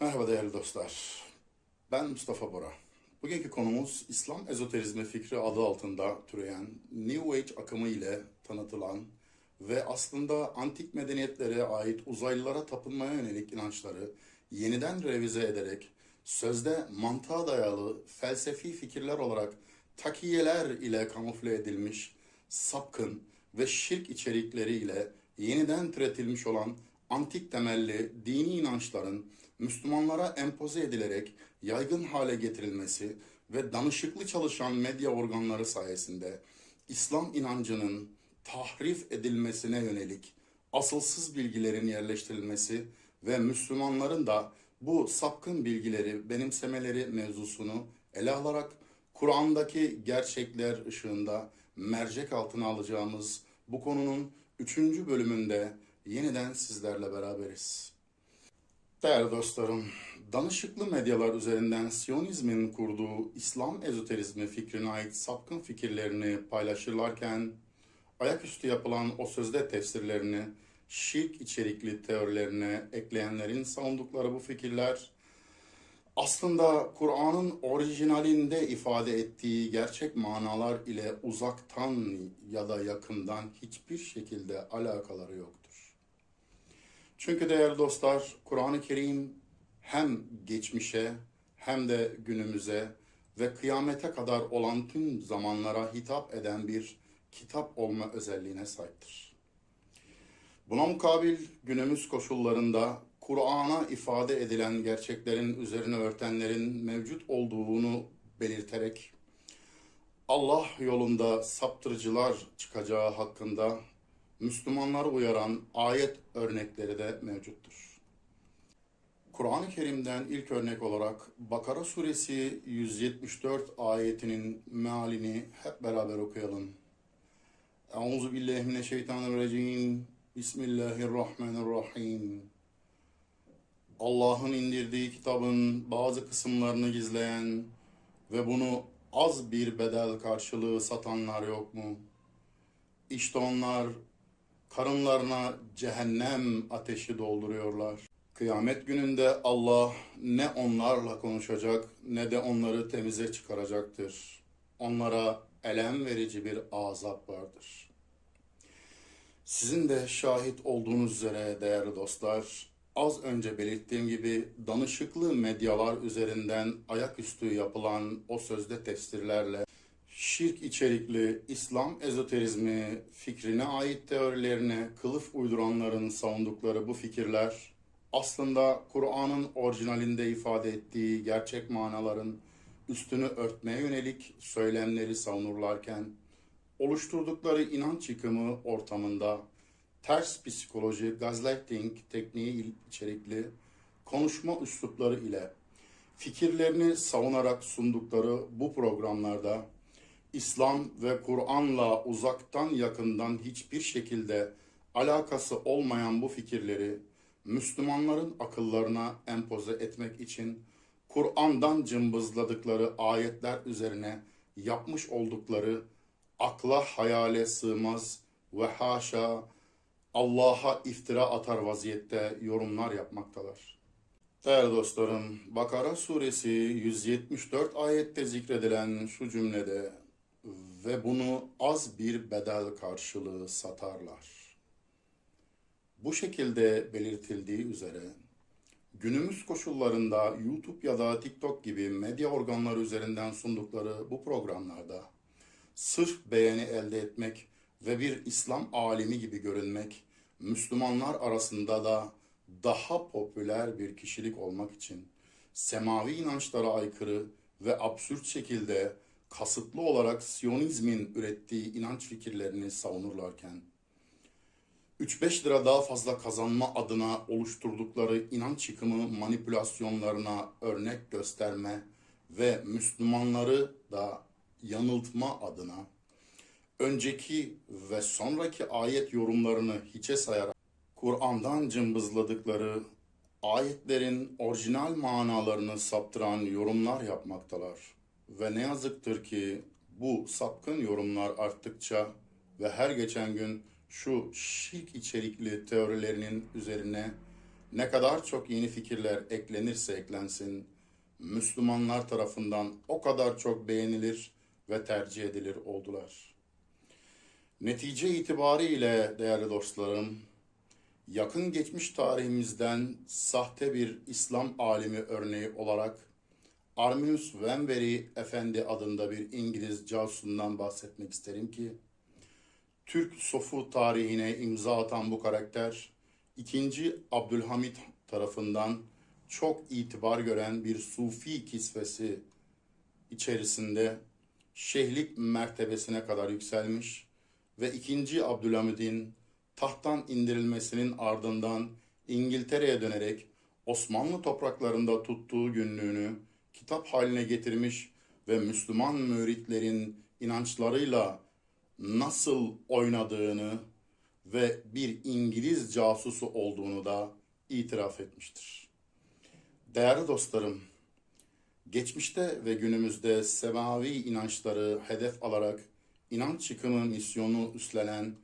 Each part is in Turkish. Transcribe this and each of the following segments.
Merhaba değerli dostlar. Ben Mustafa Bora. Bugünkü konumuz İslam ezoterizmi fikri adı altında türeyen New Age akımı ile tanıtılan ve aslında antik medeniyetlere ait uzaylılara tapınmaya yönelik inançları yeniden revize ederek sözde mantığa dayalı felsefi fikirler olarak takiyeler ile kamufle edilmiş sapkın ve şirk içerikleriyle yeniden türetilmiş olan antik temelli dini inançların Müslümanlara empoze edilerek yaygın hale getirilmesi ve danışıklı çalışan medya organları sayesinde İslam inancının tahrif edilmesine yönelik asılsız bilgilerin yerleştirilmesi ve Müslümanların da bu sapkın bilgileri benimsemeleri mevzusunu ele alarak Kur'an'daki gerçekler ışığında mercek altına alacağımız bu konunun üçüncü bölümünde yeniden sizlerle beraberiz. Değerli dostlarım, danışıklı medyalar üzerinden Siyonizmin kurduğu İslam ezoterizmi fikrine ait sapkın fikirlerini paylaşırlarken, ayaküstü yapılan o sözde tefsirlerini şirk içerikli teorilerine ekleyenlerin savundukları bu fikirler, aslında Kur'an'ın orijinalinde ifade ettiği gerçek manalar ile uzaktan ya da yakından hiçbir şekilde alakaları yoktur. Çünkü değerli dostlar, Kur'an-ı Kerim hem geçmişe hem de günümüze ve kıyamete kadar olan tüm zamanlara hitap eden bir kitap olma özelliğine sahiptir. Buna mukabil günümüz koşullarında Kur'an'a ifade edilen gerçeklerin üzerine örtenlerin mevcut olduğunu belirterek Allah yolunda saptırıcılar çıkacağı hakkında Müslümanları uyaran ayet örnekleri de mevcuttur. Kur'an-ı Kerim'den ilk örnek olarak Bakara suresi 174 ayetinin mealini hep beraber okuyalım. Euzu billahi mineşşeytanirracim. Bismillahirrahmanirrahim. Allah'ın indirdiği kitabın bazı kısımlarını gizleyen ve bunu az bir bedel karşılığı satanlar yok mu? İşte onlar karınlarına cehennem ateşi dolduruyorlar. Kıyamet gününde Allah ne onlarla konuşacak ne de onları temize çıkaracaktır. Onlara elem verici bir azap vardır. Sizin de şahit olduğunuz üzere değerli dostlar, az önce belirttiğim gibi danışıklı medyalar üzerinden ayaküstü yapılan o sözde tefsirlerle şirk içerikli İslam ezoterizmi fikrine ait teorilerine kılıf uyduranların savundukları bu fikirler aslında Kur'an'ın orijinalinde ifade ettiği gerçek manaların üstünü örtmeye yönelik söylemleri savunurlarken oluşturdukları inanç yıkımı ortamında ters psikoloji, gaslighting tekniği içerikli konuşma üslupları ile fikirlerini savunarak sundukları bu programlarda İslam ve Kur'an'la uzaktan yakından hiçbir şekilde alakası olmayan bu fikirleri Müslümanların akıllarına empoze etmek için Kur'an'dan cımbızladıkları ayetler üzerine yapmış oldukları akla hayale sığmaz ve haşa Allah'a iftira atar vaziyette yorumlar yapmaktalar. Değerli dostlarım, Bakara suresi 174 ayette zikredilen şu cümlede ve bunu az bir bedel karşılığı satarlar. Bu şekilde belirtildiği üzere günümüz koşullarında YouTube ya da TikTok gibi medya organları üzerinden sundukları bu programlarda sırf beğeni elde etmek ve bir İslam alimi gibi görünmek, Müslümanlar arasında da daha popüler bir kişilik olmak için semavi inançlara aykırı ve absürt şekilde kasıtlı olarak Siyonizmin ürettiği inanç fikirlerini savunurlarken 3-5 lira daha fazla kazanma adına oluşturdukları inanç yıkımı manipülasyonlarına örnek gösterme ve Müslümanları da yanıltma adına önceki ve sonraki ayet yorumlarını hiçe sayarak Kur'an'dan cımbızladıkları ayetlerin orijinal manalarını saptıran yorumlar yapmaktalar. Ve ne yazıktır ki bu sapkın yorumlar arttıkça ve her geçen gün şu şirk içerikli teorilerinin üzerine ne kadar çok yeni fikirler eklenirse eklensin, Müslümanlar tarafından o kadar çok beğenilir ve tercih edilir oldular. Netice itibariyle değerli dostlarım, yakın geçmiş tarihimizden sahte bir İslam alimi örneği olarak Arminius Wenbury Efendi adında bir İngiliz casusundan bahsetmek isterim ki, Türk sofu tarihine imza atan bu karakter, 2. Abdülhamit tarafından çok itibar gören bir sufi kisvesi içerisinde şeyhlik mertebesine kadar yükselmiş ve 2. Abdülhamid'in tahttan indirilmesinin ardından İngiltere'ye dönerek Osmanlı topraklarında tuttuğu günlüğünü kitap haline getirmiş ve Müslüman müritlerin inançlarıyla nasıl oynadığını ve bir İngiliz casusu olduğunu da itiraf etmiştir. Değerli dostlarım, geçmişte ve günümüzde semavi inançları hedef alarak inanç yıkımı misyonu üstlenen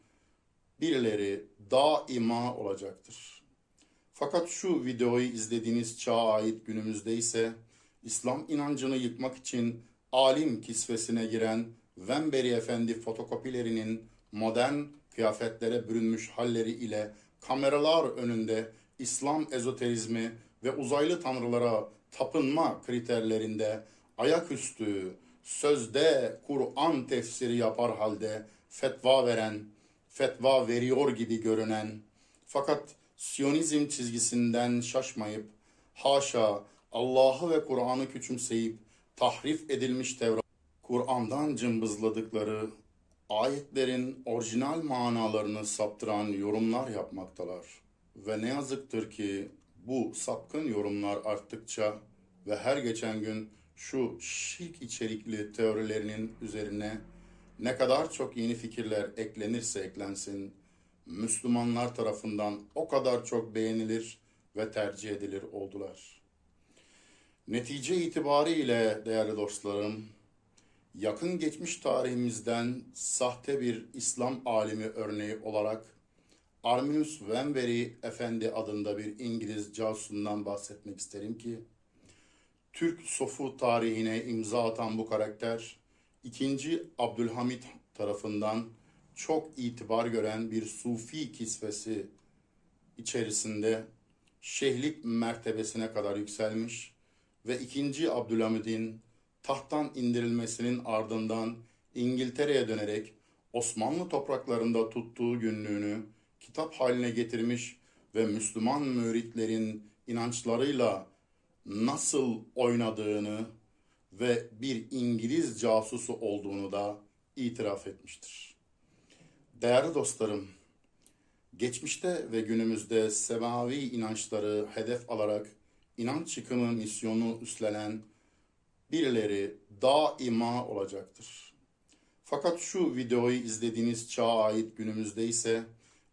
birileri daima olacaktır. Fakat şu videoyu izlediğiniz çağa ait günümüzde ise İslam inancını yıkmak için alim kisvesine giren Vemberi Efendi fotokopilerinin modern kıyafetlere bürünmüş halleri ile kameralar önünde İslam ezoterizmi ve uzaylı tanrılara tapınma kriterlerinde ayaküstü sözde Kur'an tefsiri yapar halde fetva veren, fetva veriyor gibi görünen fakat Siyonizm çizgisinden şaşmayıp haşa Allah'ı ve Kur'an'ı küçümseyip tahrif edilmiş Tevrat, Kur'an'dan cımbızladıkları ayetlerin orijinal manalarını saptıran yorumlar yapmaktalar. Ve ne yazıktır ki bu sapkın yorumlar arttıkça ve her geçen gün şu şirk içerikli teorilerinin üzerine ne kadar çok yeni fikirler eklenirse eklensin, Müslümanlar tarafından o kadar çok beğenilir ve tercih edilir oldular. Netice itibariyle değerli dostlarım, yakın geçmiş tarihimizden sahte bir İslam alimi örneği olarak Arminius Wenbury Efendi adında bir İngiliz casusundan bahsetmek isterim ki, Türk sofu tarihine imza atan bu karakter, 2. Abdülhamit tarafından çok itibar gören bir sufi kisvesi içerisinde şeyhlik mertebesine kadar yükselmiş ve 2. Abdülhamid'in tahttan indirilmesinin ardından İngiltere'ye dönerek Osmanlı topraklarında tuttuğu günlüğünü kitap haline getirmiş ve Müslüman müritlerin inançlarıyla nasıl oynadığını ve bir İngiliz casusu olduğunu da itiraf etmiştir. Değerli dostlarım, geçmişte ve günümüzde semavi inançları hedef alarak inanç yıkımı misyonu üstlenen birileri daima olacaktır. Fakat şu videoyu izlediğiniz çağa ait günümüzde ise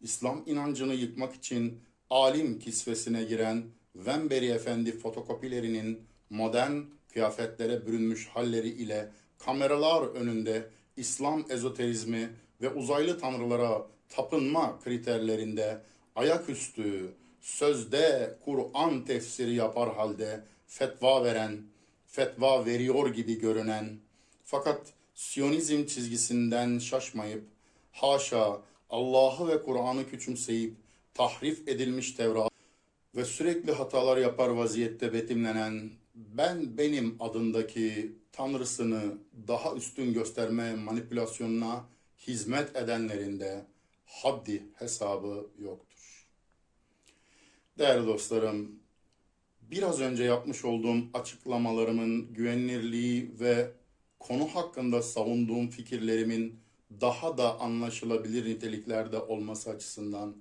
İslam inancını yıkmak için alim kisvesine giren Vemberi Efendi fotokopilerinin modern kıyafetlere bürünmüş halleri ile kameralar önünde İslam ezoterizmi ve uzaylı tanrılara tapınma kriterlerinde ayaküstü sözde Kur'an tefsiri yapar halde fetva veren, fetva veriyor gibi görünen fakat Siyonizm çizgisinden şaşmayıp haşa Allah'ı ve Kur'an'ı küçümseyip tahrif edilmiş Tevrat ve sürekli hatalar yapar vaziyette betimlenen ben benim adındaki tanrısını daha üstün gösterme manipülasyonuna hizmet edenlerinde haddi hesabı yoktur. Değerli dostlarım, biraz önce yapmış olduğum açıklamalarımın güvenilirliği ve konu hakkında savunduğum fikirlerimin daha da anlaşılabilir niteliklerde olması açısından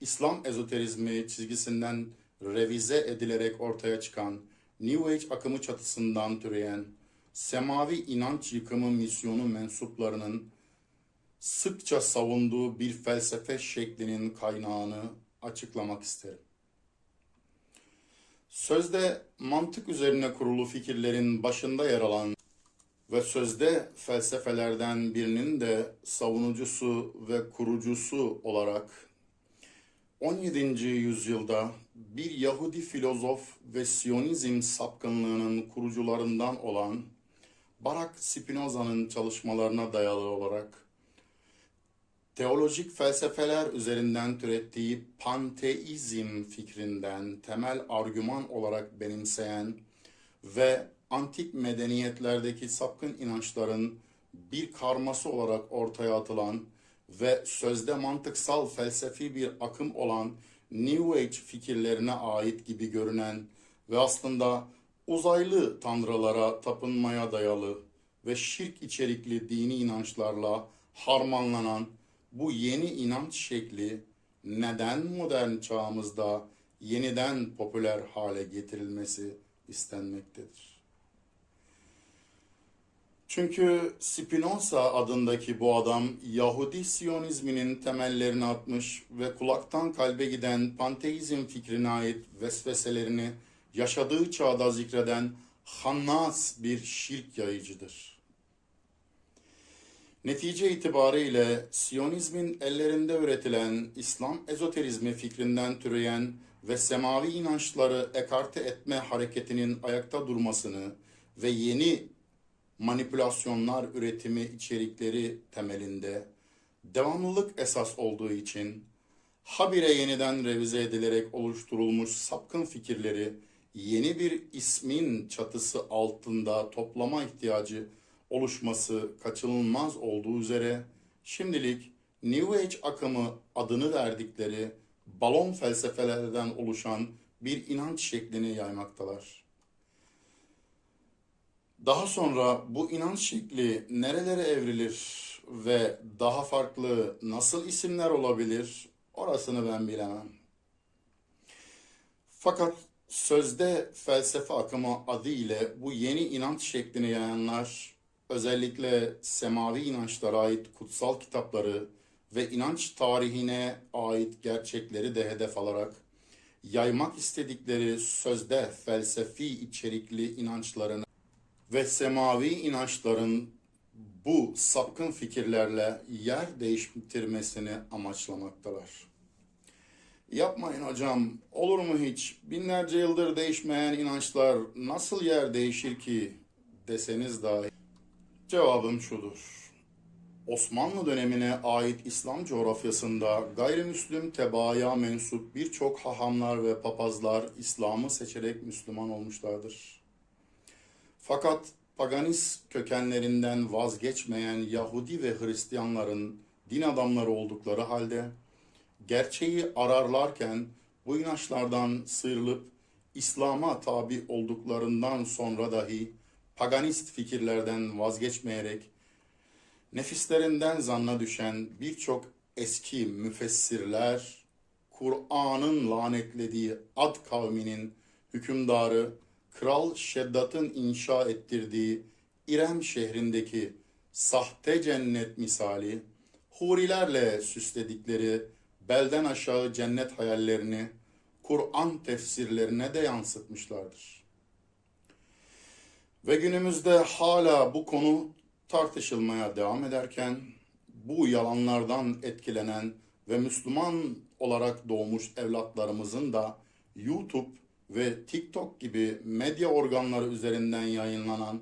İslam ezoterizmi çizgisinden revize edilerek ortaya çıkan New Age akımı çatısından türeyen semavi inanç yıkımı misyonu mensuplarının sıkça savunduğu bir felsefe şeklinin kaynağını açıklamak isterim. Sözde mantık üzerine kurulu fikirlerin başında yer alan ve sözde felsefelerden birinin de savunucusu ve kurucusu olarak 17. yüzyılda bir Yahudi filozof ve Siyonizm sapkınlığının kurucularından olan Barak Spinoza'nın çalışmalarına dayalı olarak teolojik felsefeler üzerinden türettiği panteizm fikrinden temel argüman olarak benimseyen ve antik medeniyetlerdeki sapkın inançların bir karması olarak ortaya atılan ve sözde mantıksal felsefi bir akım olan New Age fikirlerine ait gibi görünen ve aslında uzaylı tanrılara tapınmaya dayalı ve şirk içerikli dini inançlarla harmanlanan bu yeni inanç şekli neden modern çağımızda yeniden popüler hale getirilmesi istenmektedir? Çünkü Spinoza adındaki bu adam Yahudi Siyonizminin temellerini atmış ve kulaktan kalbe giden panteizm fikrine ait vesveselerini yaşadığı çağda zikreden hannas bir şirk yayıcıdır. Netice itibariyle Siyonizmin ellerinde üretilen İslam ezoterizmi fikrinden türeyen ve semavi inançları ekarte etme hareketinin ayakta durmasını ve yeni manipülasyonlar üretimi içerikleri temelinde devamlılık esas olduğu için habire yeniden revize edilerek oluşturulmuş sapkın fikirleri yeni bir ismin çatısı altında toplama ihtiyacı oluşması kaçınılmaz olduğu üzere şimdilik New Age akımı adını verdikleri balon felsefelerden oluşan bir inanç şeklini yaymaktalar. Daha sonra bu inanç şekli nerelere evrilir ve daha farklı nasıl isimler olabilir orasını ben bilemem. Fakat sözde felsefe akımı adı ile bu yeni inanç şeklini yayanlar özellikle semavi inançlara ait kutsal kitapları ve inanç tarihine ait gerçekleri de hedef alarak yaymak istedikleri sözde felsefi içerikli inançlarını ve semavi inançların bu sapkın fikirlerle yer değiştirmesini amaçlamaktalar. Yapmayın hocam, olur mu hiç? Binlerce yıldır değişmeyen inançlar nasıl yer değişir ki deseniz dahi. Cevabım şudur. Osmanlı dönemine ait İslam coğrafyasında gayrimüslim tebaaya mensup birçok hahamlar ve papazlar İslam'ı seçerek Müslüman olmuşlardır. Fakat paganist kökenlerinden vazgeçmeyen Yahudi ve Hristiyanların din adamları oldukları halde gerçeği ararlarken bu inançlardan sıyrılıp İslam'a tabi olduklarından sonra dahi paganist fikirlerden vazgeçmeyerek nefislerinden zanna düşen birçok eski müfessirler Kur'an'ın lanetlediği Ad kavminin hükümdarı Kral Şeddat'ın inşa ettirdiği İrem şehrindeki sahte cennet misali hurilerle süsledikleri belden aşağı cennet hayallerini Kur'an tefsirlerine de yansıtmışlardır. Ve günümüzde hala bu konu tartışılmaya devam ederken bu yalanlardan etkilenen ve Müslüman olarak doğmuş evlatlarımızın da YouTube ve TikTok gibi medya organları üzerinden yayınlanan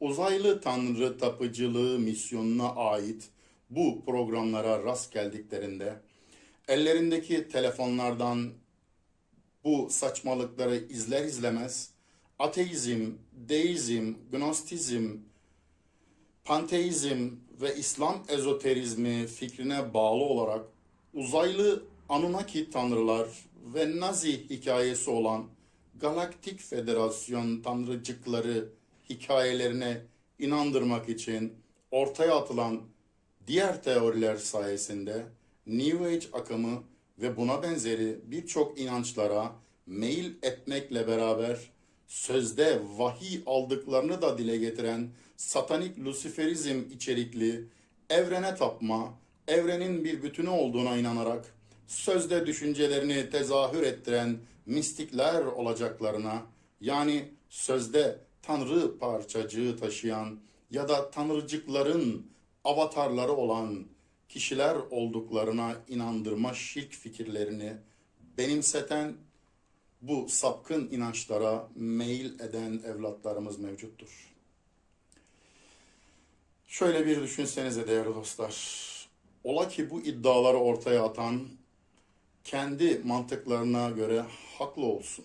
uzaylı tanrı tapıcılığı misyonuna ait bu programlara rast geldiklerinde ellerindeki telefonlardan bu saçmalıkları izler izlemez ateizm, deizm, gnostizm, panteizm ve İslam ezoterizmi fikrine bağlı olarak uzaylı Anunnaki tanrılar ve Nazi hikayesi olan Galaktik Federasyon tanrıcıkları hikayelerine inandırmak için ortaya atılan diğer teoriler sayesinde New Age akımı ve buna benzeri birçok inançlara meyil etmekle beraber sözde vahiy aldıklarını da dile getiren satanik lusiferizm içerikli evrene tapma, evrenin bir bütünü olduğuna inanarak sözde düşüncelerini tezahür ettiren mistikler olacaklarına yani sözde tanrı parçacığı taşıyan ya da tanrıcıkların avatarları olan kişiler olduklarına inandırma şirk fikirlerini benimseten bu sapkın inançlara meyil eden evlatlarımız mevcuttur. Şöyle bir düşünsenize değerli dostlar. Ola ki bu iddiaları ortaya atan kendi mantıklarına göre haklı olsun.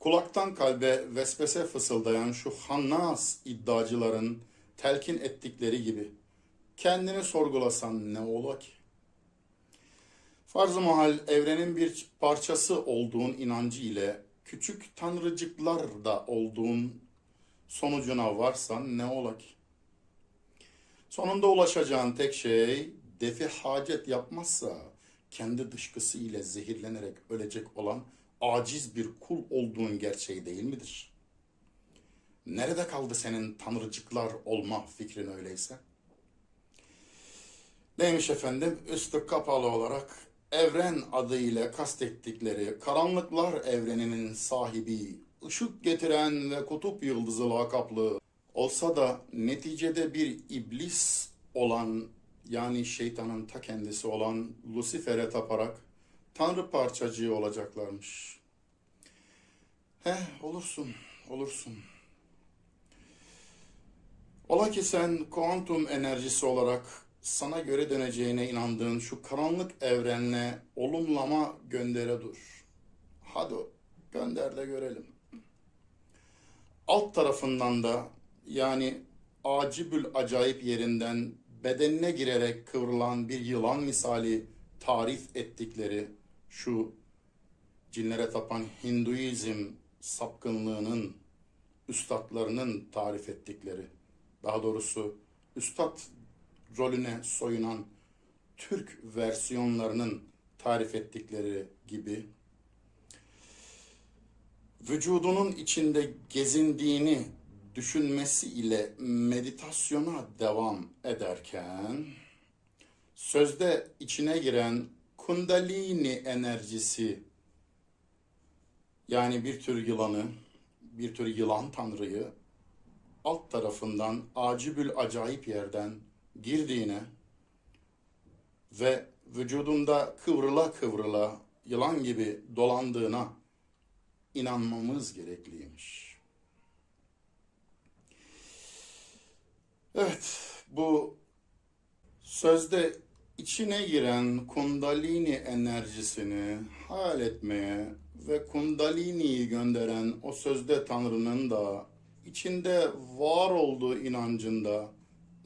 Kulaktan kalbe vesvese fısıldayan şu hannas iddiacıların telkin ettikleri gibi kendini sorgulasan ne ola ki? Farz-ı mahal evrenin bir parçası olduğun inancı ile küçük tanrıcıklar da olduğun sonucuna varsan ne ola ki? Sonunda ulaşacağın tek şey defi hacet yapmazsa kendi dışkısı ile zehirlenerek ölecek olan aciz bir kul olduğun gerçeği değil midir? Nerede kaldı senin tanrıcıklar olma fikrin öyleyse? Neymiş efendim? Üstü kapalı olarak evren adıyla kastettikleri karanlıklar evreninin sahibi, ışık getiren ve kutup yıldızı lakaplı olsa da neticede bir iblis olan yani şeytanın ta kendisi olan Lucifer'e taparak tanrı parçacığı olacaklarmış. Heh olursun, olursun. Ola ki sen kuantum enerjisi olarak sana göre döneceğine inandığın şu karanlık evrenle olumlama göndere dur. Hadi gönder de görelim. Alt tarafından da yani acibül acayip yerinden bedenine girerek kıvrılan bir yılan misali tarif ettikleri şu cinlere tapan Hinduizm sapkınlığının üstadlarının tarif ettikleri, daha doğrusu üstad rolüne soyunan Türk versiyonlarının tarif ettikleri gibi vücudunun içinde gezindiğini düşünmesi ile meditasyona devam ederken sözde içine giren kundalini enerjisi yani bir tür yılanı, bir tür yılan tanrıyı alt tarafından acibül acayip yerden girdiğine ve vücudunda kıvrıla kıvrıla yılan gibi dolandığına inanmamız gerekliymiş. Evet, bu sözde içine giren kundalini enerjisini hayal etmeye ve kundaliniyi gönderen o sözde Tanrı'nın da içinde var olduğu inancında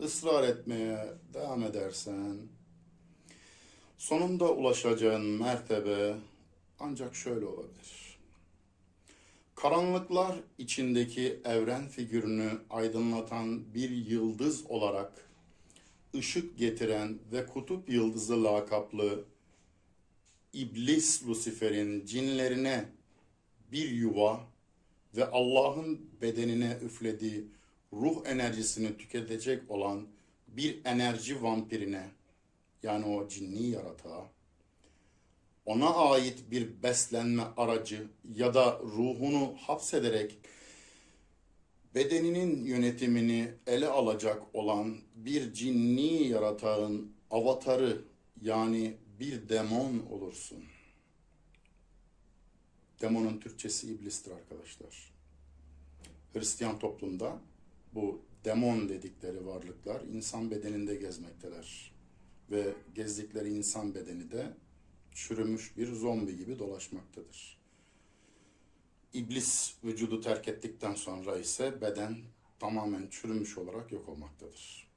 ısrar etmeye devam edersen sonunda ulaşacağın mertebe ancak şöyle olabilir. Karanlıklar içindeki evren figürünü aydınlatan bir yıldız olarak ışık getiren ve kutup yıldızı lakaplı İblis Lucifer'in cinlerine bir yuva ve Allah'ın bedenine üflediği ruh enerjisini tüketecek olan bir enerji vampirine yani o cinni yaratığa ona ait bir beslenme aracı ya da ruhunu hapsederek bedeninin yönetimini ele alacak olan bir cinni yaratağın avatarı yani bir demon olursun. Demonun Türkçesi iblistir arkadaşlar. Hristiyan toplumda bu demon dedikleri varlıklar insan bedeninde gezmekteler. Ve gezdikleri insan bedeni de çürümüş bir zombi gibi dolaşmaktadır. İblis vücudu terk ettikten sonra ise beden tamamen çürümüş olarak yok olmaktadır.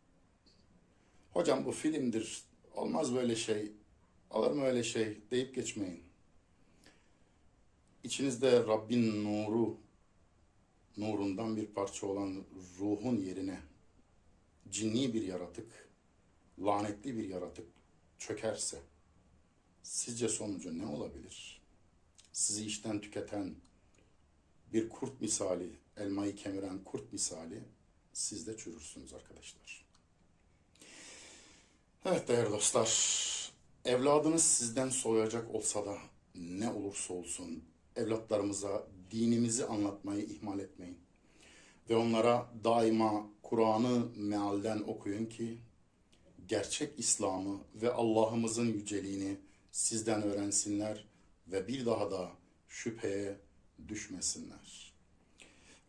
Hocam bu filmdir, olmaz böyle şey, alır mı öyle şey deyip geçmeyin. İçinizde Rabbin nuru, nurundan bir parça olan ruhun yerine cinni bir yaratık, lanetli bir yaratık çökerse, sizce sonucu ne olabilir? Sizi işten tüketen bir kurt misali, elmayı kemiren kurt misali siz de çürürsünüz arkadaşlar. Evet değerli dostlar, evladınız sizden soyacak olsa da ne olursa olsun evlatlarımıza dinimizi anlatmayı ihmal etmeyin. Ve onlara daima Kur'an'ı mealden okuyun ki gerçek İslam'ı ve Allah'ımızın yüceliğini sizden öğrensinler ve bir daha da şüpheye düşmesinler.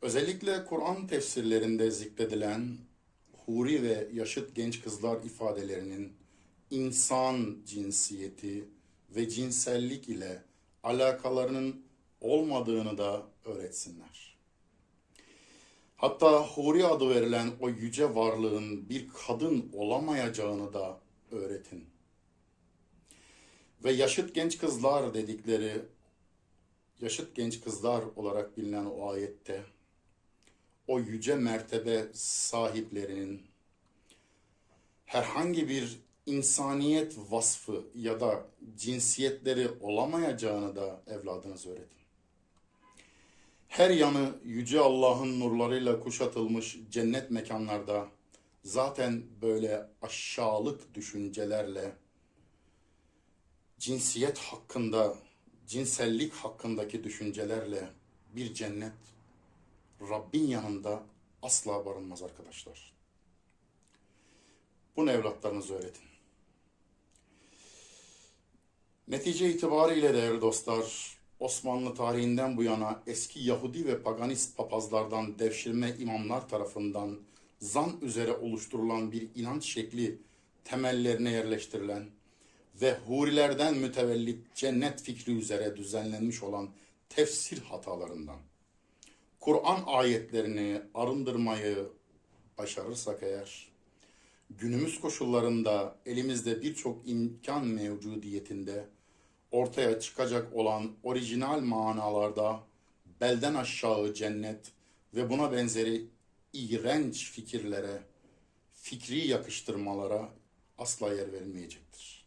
Özellikle Kur'an tefsirlerinde zikredilen huri ve yaşıt genç kızlar ifadelerinin insan cinsiyeti ve cinsellik ile alakalarının olmadığını da öğretsinler. Hatta huri adı verilen o yüce varlığın bir kadın olamayacağını da öğretin. Ve yaşıt genç kızlar dedikleri yaşıt genç kızlar olarak bilinen o ayette o yüce mertebe sahiplerinin herhangi bir insaniyet vasfı ya da cinsiyetleri olamayacağını da evladınız öğretin. Her yanı yüce Allah'ın nurlarıyla kuşatılmış cennet mekanlarda zaten böyle aşağılık düşüncelerle cinsiyet hakkında, cinsellik hakkındaki düşüncelerle bir cennet Rabbin yanında asla barınmaz arkadaşlar. Bunu evlatlarınıza öğretin. Netice itibariyle değerli dostlar, Osmanlı tarihinden bu yana eski Yahudi ve paganist papazlardan devşirme imamlar tarafından zan üzere oluşturulan bir inanç şekli temellerine yerleştirilen ve hurilerden mütevellit cennet fikri üzere düzenlenmiş olan tefsir hatalarından. Kur'an ayetlerini arındırmayı başarırsak eğer, günümüz koşullarında elimizde birçok imkan mevcudiyetinde ortaya çıkacak olan orijinal manalarda belden aşağı cennet ve buna benzeri iğrenç fikirlere, fikri yakıştırmalara asla yer verilmeyecektir.